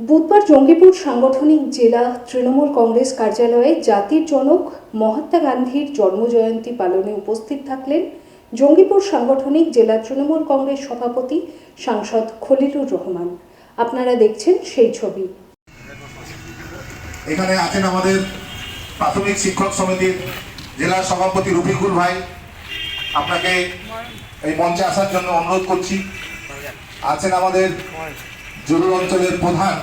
বুধবার জঙ্গিপুর সাংগঠনিক জেলা তৃণমূল কংগ্রেস কার্যালয়ে জাতির জনক মহাত্মা গান্ধীর জন্মজয়ন্তী পালনে উপস্থিত থাকলেন জঙ্গিপুর সাংগঠনিক জেলা তৃণমূল কংগ্রেস সভাপতি সাংসদ খলিলুর রহমান। আপনারা দেখছেন সেই ছবি। এখানে আছেন আমাদের প্রাথমিক শিক্ষক সমিতির জেলা সভাপতি রফিকুল ভাই। আপনাকে এই মঞ্চে আসার জন্য অনুরোধ করছি। আছেন আমাদের জরুর অঞ্চলের প্রধান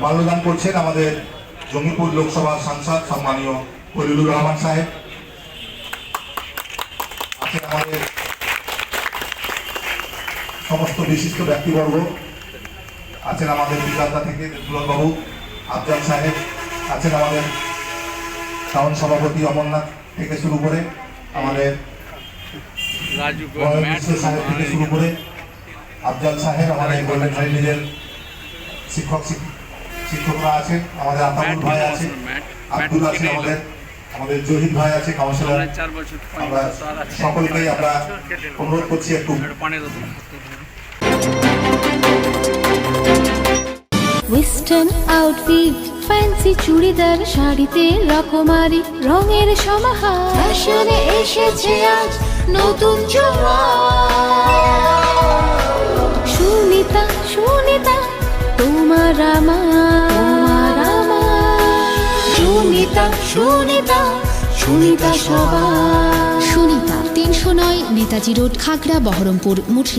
মাল্যদান করছেন আমাদের জঙ্গিপুর লোকসভা সাংসদ সম্মানীয় খলিলুর রহমান সাহেব। আছেন আমাদের সমস্ত বিশিষ্ট ব্যক্তিবর্গ আছেন আমাদের বিকাশদা থেকে বাবু আফজাল সাহেব আছেন আমাদের টাউন সভাপতি অমরনাথ থেকে শুরু করে আমাদের সাহেব থেকে শুরু করে আফজাল সাহেব আমাদের গোল্ডেন ফ্যামিলির শিক্ষক শিক- শিক্ষকরা আছেন আমাদের আতাউল ভাই আছে আব্দুল আছে আমাদের আমাদের জহিদ ভাই আছে কাউন্সিলর। আমরা সকলকেই আমরা অনুরোধ করছি একটু ওয়েস্টার্ন আউটফিট ফ্যান্সি চুড়িদার শাড়িতে রকমারি, রঙের সমাহার। ফ্যাশনে এসেছে আজ নতুন সুনিতা সুনিতা তোমার আমার। সুনিতা সুনিতা সুনিতা সবার। সুনিতা, তিনশো নয় নেতাজি রোড, খাগড়া, বহরমপুর, মুঠি